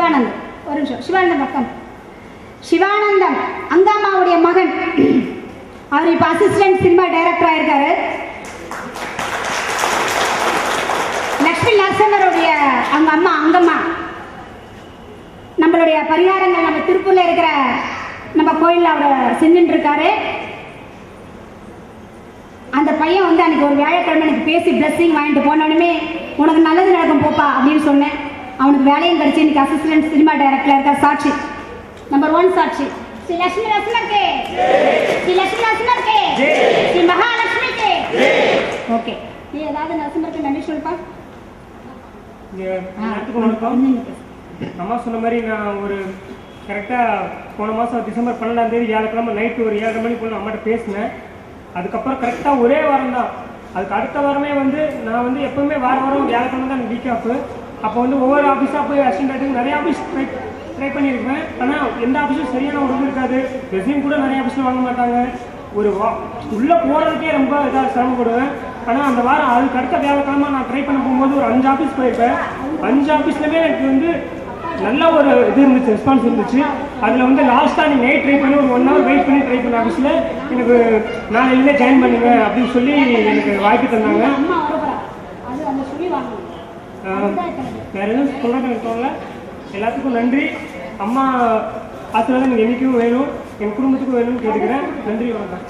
சிவானந்தம். ஒரு நிமிஷம். சிவானந்தம் பக்கம் சிவானந்தம் அங்காமாவுடைய மகன். அவர் இப்போ அசிஸ்டன்ட் சினிமா டைரக்டராக இருக்காரு. லக்ஷ்மி நரசிம்மருடைய அவங்க அம்மா அங்கம்மா. நம்மளுடைய பரிகாரங்கள் நம்ம திருப்பூர்ல இருக்கிற நம்ம கோயிலில் அவர் செஞ்சுட்டு இருக்காரு. அந்த பையன் வந்து அன்னைக்கு ஒரு வியாழக்கிழமை எனக்கு பேசி பிளஸ்ஸிங் வாங்கிட்டு போனோடனே உனக்கு நல்லது நடக்கும் போப்பா அப்படின்னு சொன்னேன். அவனுக்கு வேலையும் கிடைச்சி இன்னைக்கு அசிஸ்டன்ட் சினிமா டைரக்டர் இருக்கார். சாட்சி. நம்பர் ஒன் சாட்சி. ஸ்ரீ லட்சுமி நரசிம்மருக்கு. ஸ்ரீ லட்சுமி நரசிம்மருக்கு. ஸ்ரீ மகாலட்சுமிக்கு. ஓகே. நீ ஏதாவது நரசிம்மருக்கு நன்றி சொல்லுப்பா. அம்மா சொன்ன மாதிரி நான் ஒரு கரெக்டாக போன மாதம் டிசம்பர் பன்னெண்டாம் தேதி வியாழக்கிழமை நைட்டு ஒரு ஏழரை மணி போல அம்மாட்ட பேசினேன். அதுக்கப்புறம் கரெக்டாக ஒரே வாரம் தான். அதுக்கு அடுத்த வாரமே வந்து நான் வந்து எப்பவுமே வார வாரம் வியாழக்கிழமை தான் வீக் ஆஃப் அப்போ வந்து ஒவ்வொரு ஆஃபீஸாக போய் அசிஸ்டன்ட் நிறைய ஆஃபீஸ் ட்ரை ட்ரை பண்ணியிருப்பேன் ஆனால் எந்த ஆஃபீஸும் சரியான உடம்பு இருக்காது. ரெசியூம் கூட நிறைய ஆஃபீஸில் வாங்க மாட்டாங்க. ஒரு வா உள்ளே போகிறதுக்கே ரொம்ப இதாக சிரமப்படுவேன். ஆனால் அந்த வாரம் அதுக்கு அடுத்த வியாழக்கிழமை நான் ட்ரை பண்ண போகும்போது ஒரு அஞ்சு ஆஃபீஸ் போயிருப்பேன். அஞ்சு ஆஃபீஸ்லையுமே எனக்கு வந்து நல்ல ஒரு இது இருந்துச்சு ரெஸ்பான்ஸ் இருந்துச்சு. அதில் வந்து லாஸ்ட்டாக நீங்கள் நைட் ட்ரை பண்ணி ஒரு ஒன் ஹவர் வெயிட் பண்ணி ட்ரை பண்ண ஆஃபீஸில் எனக்கு நான் இல்லை ஜாயின் பண்ணுங்க அப்படின்னு சொல்லி எனக்கு வாய்ப்பு தந்தாங்க. வேறு வேற எதுவும் சொல்கிறது எனக்கு தோணல எல்லாத்துக்கும் நன்றி. அம்மா ஆசீர்வாதம் எனக்கு என்றைக்கும் வேணும். என் குடும்பத்துக்கும் வேணும்னு கேட்டுக்கிறேன். நன்றி வணக்கம்.